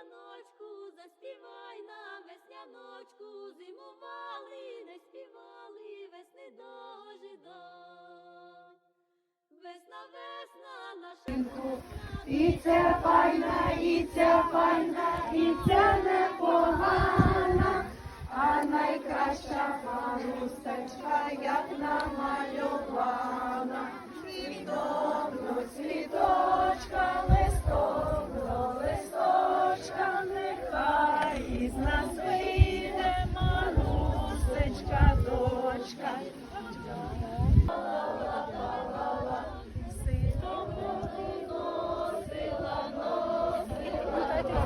раночку, заспівай нам весняночку, зимували, не співали, весни дожидо. Весна, весна, наша і це файна, і це файна, і це непогана, а найкраща парусточка.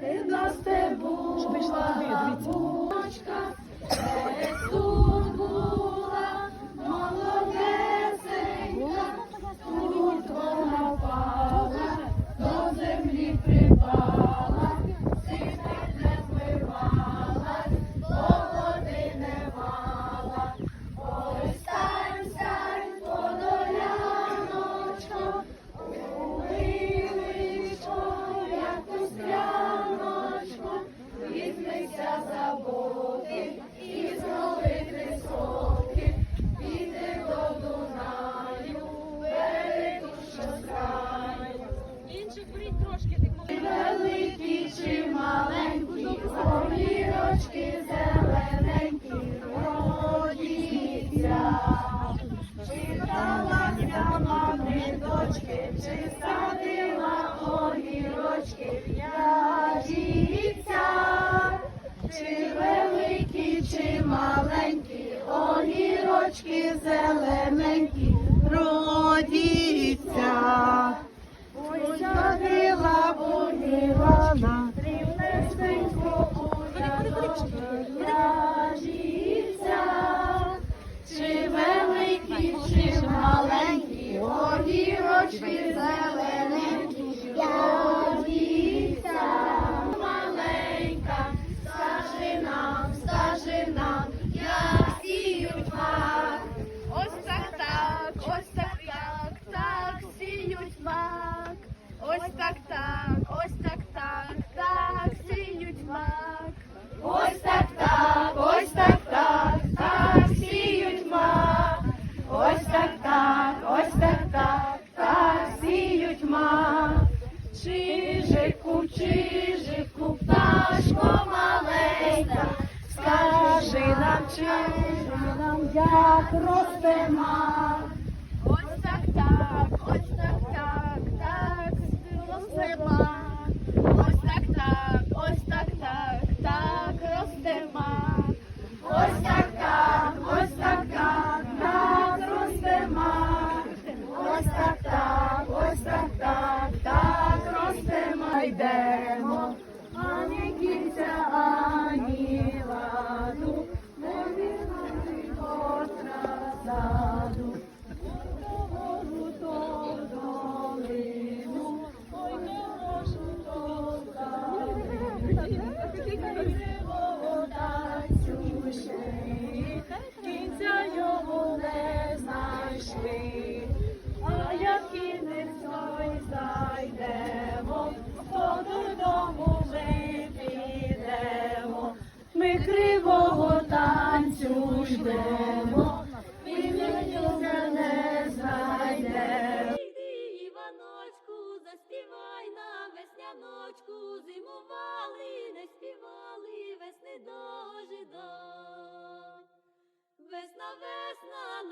Ти нас не була, Листочки зелененькі родіться, читалася вам дочки, чи садила огірочки, п'ятіця, чи великі, чи маленькі, огірочки зелененькі родіться, Ой, садила. 嗯，不知。вечора нам як росте. Ось так, так, ось так. зайдемо, то додому ми підемо, ми кривого танцю ждемо, в мене не знайдемо. Іваночку, заспівай нам весняночку, зимували, не співали, весни дожидо. Весна, весна.